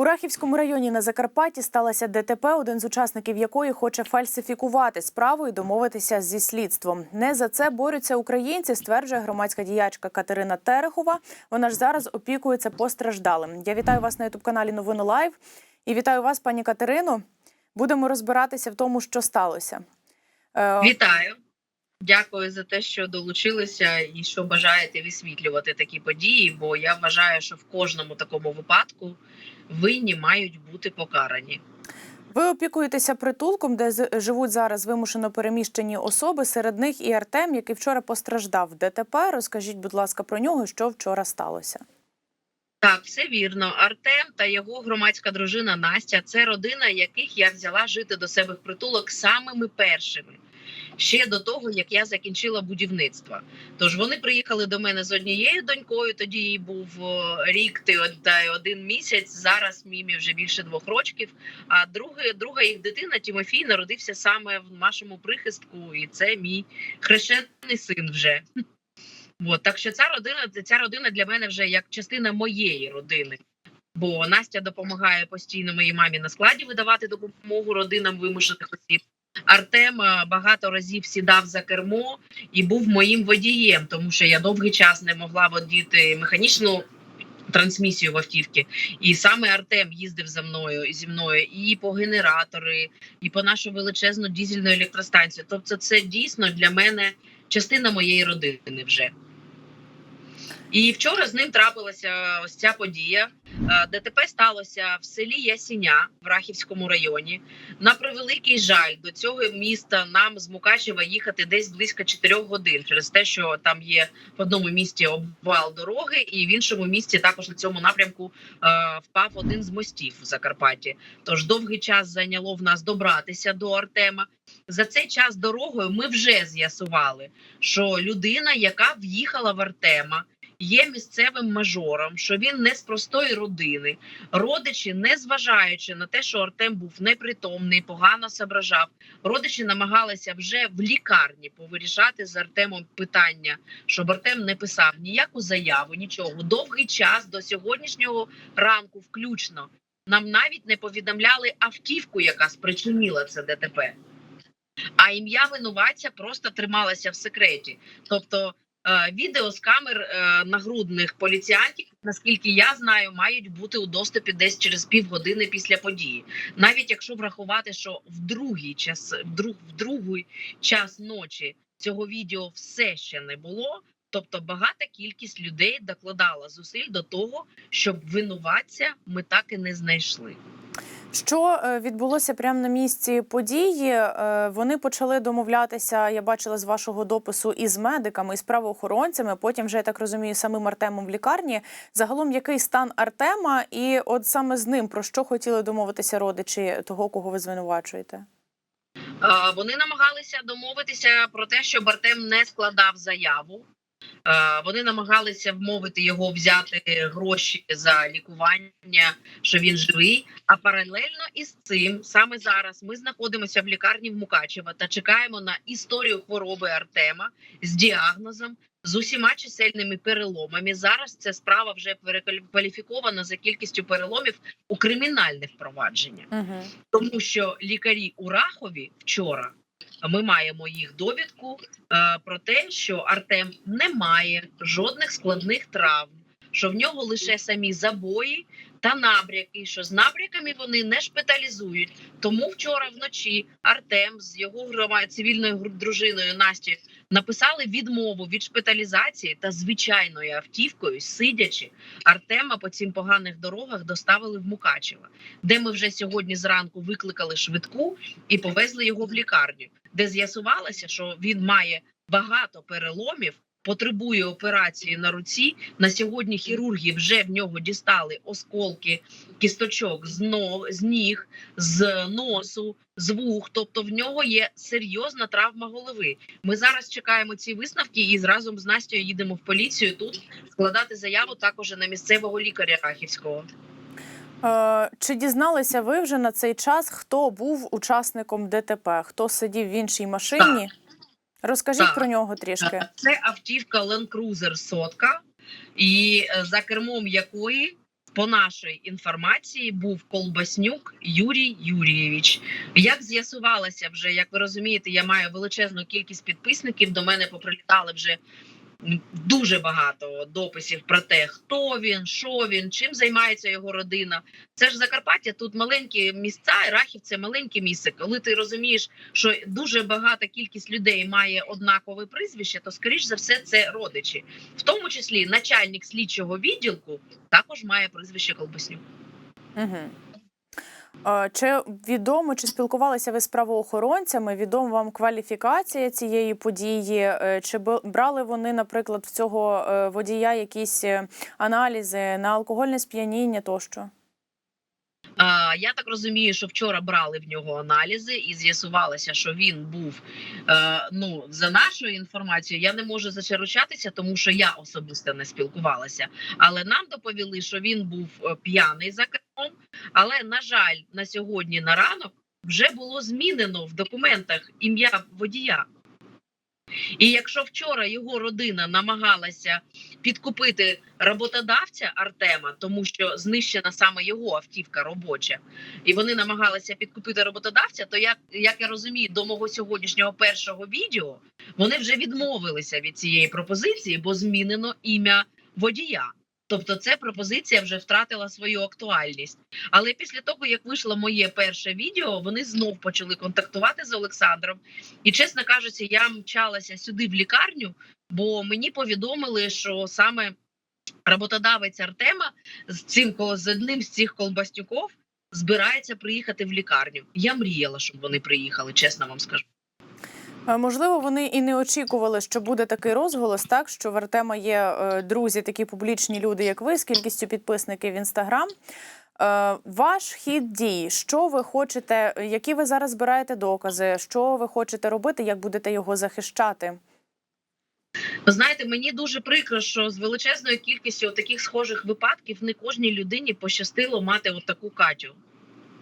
У Рахівському районі на Закарпатті сталося ДТП, один з учасників якої хоче фальсифікувати справу і домовитися зі слідством. Не за це борються українці, стверджує громадська діячка Катерина Терехова. Вона ж зараз опікується постраждалим. Я вітаю вас на ютуб каналі Новини Лайв і вітаю вас, пані Катерино. Будемо розбиратися в тому, що сталося. Е, Вітаю. Дякую за те, що долучилися і що бажаєте висвітлювати такі події. Бо я вважаю, що в кожному такому випадку винні мають бути покарані. Ви опікуєтеся притулком, де живуть зараз вимушено переміщені особи. Серед них і Артем, який вчора постраждав в ДТП. Розкажіть, будь ласка, про нього, що вчора сталося. Так, все вірно. Артем та його громадська дружина Настя це родина, яких я взяла жити до себе в притулок самими першими. Ще до того, як я закінчила будівництво. Тож вони приїхали до мене з однією донькою. Тоді їй був рік та один місяць. Зараз мімі вже більше двох років. А друга, друга їх дитина Тімофій народився саме в нашому прихистку, і це мій хрещений син вже. От, так що ця родина, ця родина для мене вже як частина моєї родини. Бо Настя допомагає постійно моїй мамі на складі видавати допомогу родинам вимушених осіб. Артем багато разів сідав за кермо і був моїм водієм, тому що я довгий час не могла водіти механічну трансмісію в автівки, І саме Артем їздив за мною зі мною і по генератори, і по нашу величезну дізельну електростанцію. Тобто, це дійсно для мене частина моєї родини вже. І вчора з ним трапилася ось ця подія. Е, ДТП сталося в селі Ясіня в Рахівському районі. На превеликий жаль, до цього міста нам з Мукачева їхати десь близько 4 годин через те, що там є в одному місті обвал дороги, і в іншому місті також на цьому напрямку е, впав один з мостів в Закарпатті. Тож довгий час зайняло в нас добратися до Артема. За цей час дорогою ми вже з'ясували, що людина, яка в'їхала в Артема, є місцевим мажором, що він не з простої родини. Родичі, не зважаючи на те, що Артем був непритомний, погано соображав, родичі намагалися вже в лікарні повирішати з Артемом питання, щоб Артем не писав ніяку заяву, нічого. Довгий час до сьогоднішнього ранку, включно, нам навіть не повідомляли автівку, яка спричинила це ДТП. А ім'я винуватця просто трималося в секреті. Тобто відео з камер е, нагрудних поліціянтів, наскільки я знаю, мають бути у доступі десь через півгодини після події. Навіть якщо врахувати, що в другий час, в друг, в другий час ночі цього відео все ще не було. Тобто багата кількість людей докладала зусиль до того, щоб винуватця ми так і не знайшли. Що е, відбулося прямо на місці події? Е, Вони почали домовлятися. Я бачила з вашого допису із медиками, і з правоохоронцями. Потім вже я так розумію, самим Артемом в лікарні. Загалом, який стан Артема, і от саме з ним про що хотіли домовитися родичі того, кого ви звинувачуєте? Е, Вони намагалися домовитися про те, щоб Артем не складав заяву. Е, Вони намагалися вмовити його взяти гроші за лікування, що він живий. А паралельно із цим саме зараз ми знаходимося в лікарні в Мукачева та чекаємо на історію хвороби Артема з діагнозом. З усіма чисельними переломами зараз ця справа вже перекваліфікована за кількістю переломів у кримінальне впровадження Угу. тому що лікарі у Рахові вчора ми маємо їх довідку е, про те, що Артем не має жодних складних травм, що в нього лише самі забої та набряки. Що з набряками вони не шпиталізують. Тому вчора вночі Артем з його грома цивільною дружиною Настю написали відмову від шпиталізації та звичайною автівкою, сидячи, Артема по цим поганих дорогах доставили в Мукачево, де ми вже сьогодні зранку викликали швидку і повезли його в лікарню, де з'ясувалося, що він має багато переломів. Потребує операції на руці. На сьогодні хірурги вже в нього дістали осколки кісточок з но, з ніг, з носу, з вух. Тобто в нього є серйозна травма голови. Ми зараз чекаємо ці висновки і разом з Настю їдемо в поліцію тут складати заяву також на місцевого лікаря Рахівського. Е, Чи дізналися ви вже на цей час, хто був учасником ДТП? Хто сидів в іншій машині? Розкажіть Так. про нього трішки. Це автівка Land Cruiser сотка, і е, за кермом якої по нашій інформації був Колбаснюк Юрій Юрійович. Як з'ясувалося вже, як ви розумієте, я маю величезну кількість підписників. До мене поприлітали вже дуже багато дописів про те, хто він, що він, чим займається його родина. Це ж Закарпаття, тут маленькі місця, Рахів це маленьке місце. Коли ти розумієш, що дуже багата кількість людей має однакове прізвище, то скоріш за все це родичі, в тому числі начальник слідчого відділку також має прізвище Колбаснюк. Угу. Чи відомо, чи спілкувалися ви з правоохоронцями? Відома вам кваліфікація цієї події? Е, Чи брали вони, наприклад, в цього е, водія якісь е, аналізи на алкогольне сп'яніння тощо? Я так розумію, що вчора брали в нього аналізи, і з'ясувалося, що він був е, ну за нашою інформацією. Я не можу за це ручатися, тому що я особисто не спілкувалася. Але нам доповіли, що він був е, п'яний за кермом. Але на жаль, на сьогодні на ранок вже було змінено в документах ім'я водія. І якщо вчора його родина намагалася підкупити роботодавця Артема, тому що знищена саме його автівка робоча, і вони намагалися підкупити роботодавця, то як, як я розумію, до мого сьогоднішнього першого відео вони вже відмовилися від цієї пропозиції, бо змінено ім'я водія. Тобто, ця пропозиція вже втратила свою актуальність. Але після того, як вийшло моє перше відео, вони знов почали контактувати з Олександром. І чесно кажучи, я мчалася сюди в лікарню, бо мені повідомили, що саме роботодавець Артема з цим з одним з цих колбастюков збирається приїхати в лікарню. Я мріяла, щоб вони приїхали, чесно вам скажу. Е, Можливо, вони і не очікували, що буде такий розголос, так що в Артема є е, друзі, такі публічні люди, як ви, з кількістю підписників в інстаграм. Е, Ваш хід дій, що ви хочете, які ви зараз збираєте докази, що ви хочете робити, як будете його захищати? Ви знаєте, мені дуже прикро, що з величезною кількістю таких схожих випадків не кожній людині пощастило мати от таку Катю.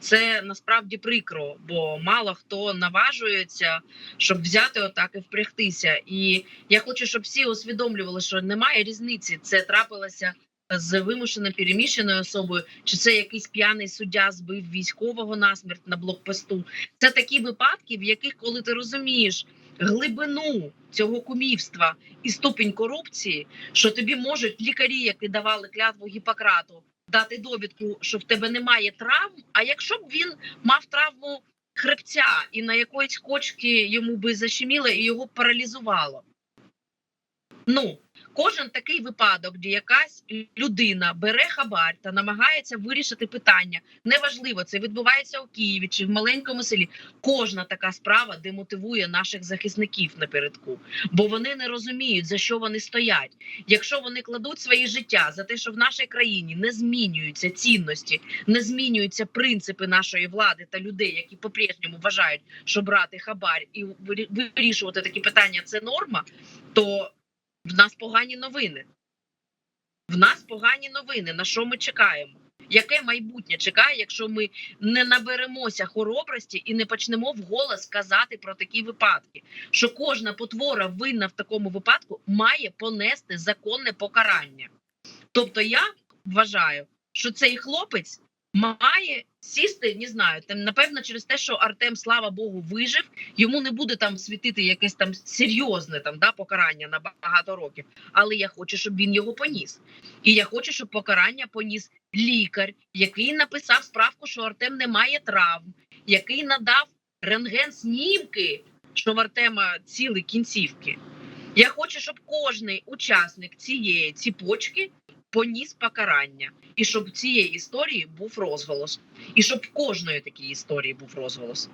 Це насправді прикро, бо мало хто наважується, щоб взяти отак і впрягтися. І я хочу, щоб всі усвідомлювали, що немає різниці. Це трапилося з вимушено переміщеною особою, чи це якийсь п'яний суддя збив військового насмерть на блокпосту. Це такі випадки, в яких, коли ти розумієш глибину цього кумівства і ступінь корупції, що тобі можуть лікарі, які давали клятву Гіппократу, дати довідку, що в тебе немає травм. А якщо б він мав травму хребця і на якоїсь кочки йому би защеміло і його паралізувало. Ну, кожен такий випадок, де якась людина бере хабар та намагається вирішити питання. Неважливо, це відбувається у Києві чи в маленькому селі. Кожна така справа демотивує наших захисників напередку, бо вони не розуміють за що вони стоять. Якщо вони кладуть своє життя за те, що в нашій країні не змінюються цінності, не змінюються принципи нашої влади та людей, які по-прежньому вважають, що брати хабар і вирі- вирішувати такі питання це норма, то в нас погані новини. В нас погані новини. На що ми чекаємо? Яке майбутнє чекає, якщо ми не наберемося хоробрості і не почнемо вголос казати про такі випадки? Що кожна потвора винна в такому випадку має понести законне покарання. Тобто, я вважаю, що цей хлопець має сісти, не знаю, там напевно через те, що Артем, слава Богу, вижив, йому не буде там світити якесь там серйозне там да покарання на багато років. Але я хочу, щоб він його поніс. І я хочу, щоб покарання поніс лікар, який написав справку, що Артем не має травм, який надав рентген снімки, що в Артема ціли кінцівки. Я хочу, щоб кожний учасник цієї ціпочки поніс покарання, і щоб цієї історії був розголос, і щоб в кожної такій історії був розголос.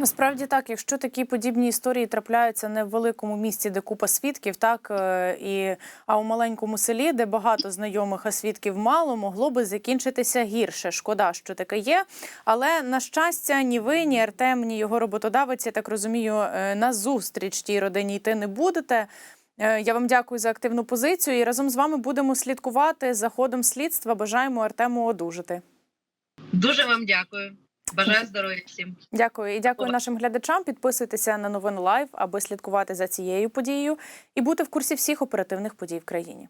Насправді так, якщо такі подібні історії трапляються не в великому місті, де купа свідків, так е, і а у маленькому селі, де багато знайомих, а свідків мало, могло би закінчитися гірше. Шкода, що таке є. Але на щастя, ні ви, ні Артем, ні його роботодавець, я так розумію, е, на зустріч тій родині йти не будете. Е, Я вам дякую за активну позицію і разом з вами будемо слідкувати за ходом слідства. Бажаємо Артему одужати. Дуже вам дякую. Бажаю здоров'я всім. Дякую і дякую Добре. нашим глядачам. Підписуйтеся на новин лайв, аби слідкувати за цією подією і бути в курсі всіх оперативних подій в країні.